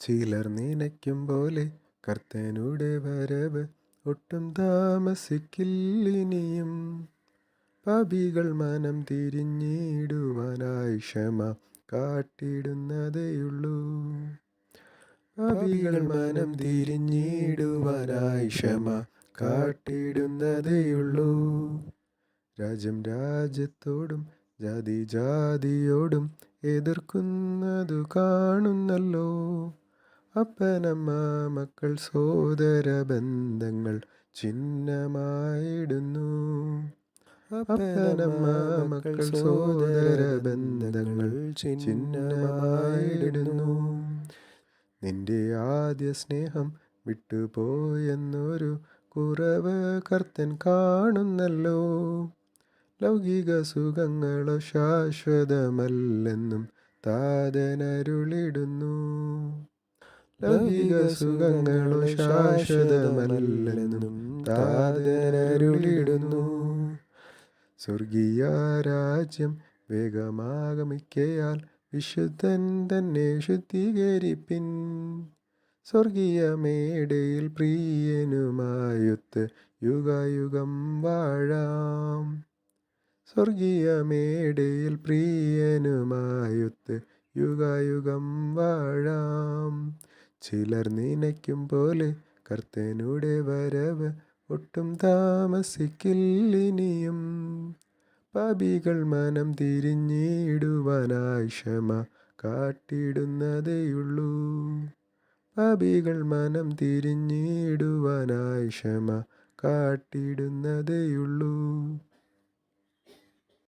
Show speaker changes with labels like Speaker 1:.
Speaker 1: ചിലർ നനയ്ക്കും പോലെ കർത്തനുടെ വരവ് ഒട്ടും താമസിക്കില്ലിനിയും. പാപികൾ മനം തിരിഞ്ഞിടുവാനായി ക്ഷമ കാട്ടിടുന്നതേയുള്ളൂ. പാപികൾ മനം തിരിഞ്ഞിടുവാനായി ക്ഷമ കാട്ടിടുന്നതേയുള്ളൂ. രാജ്യം രാജ്യത്തോടും ജാതി ജാതിയോടും എതിർക്കുന്നതു കാണുന്നല്ലോ. അപ്പനമ്മ മക്കൾ സോദര ബന്ധങ്ങൾ ചിഹ്നമായിടുന്നു. അപ്പനമ്മ മക്കൾ സോദര ബന്ധങ്ങൾ ചിഹ്നമായിടുന്നു. നിന്റെ ആദ്യ സ്നേഹം വിട്ടുപോയെന്നൊരു കുറവ് കർത്തൻ കാണുന്നല്ലോ. ലൗകിക സുഖങ്ങളോ ശാശ്വതമല്ലെന്നും താതനരുളിടുന്നു ലൗകിക സുഖങ്ങളോ ശാശ്വതമല്ലെന്നും താതനരുളിടുന്നു സ്വർഗീയ രാജ്യം വേഗമാഗമിക്കയാൽ വിശുദ്ധൻ തന്നെ ശുദ്ധീകരിപ്പിൻ. സ്വർഗീയ മേടയിൽ പ്രിയനുമായൊത്ത് യുഗയുഗം വാഴാം. സ്വർഗീയ മേടയിൽ പ്രിയനുമായൊത്ത് യുഗയുഗം വാഴാം. ചിലർ നനയ്ക്കും പോലെ കർത്തനുടെ വരവ് ഒട്ടും താമസിക്കില്ലിനിയും. പാപികൾ മനം തിരിഞ്ഞിടുവാനായി ക്ഷമ കാട്ടിടുന്നതേയുള്ളൂ. പാപികൾ മനം തിരിഞ്ഞിടുവാനായി ക്ഷമ കാട്ടിടുന്നതേയുള്ളൂ.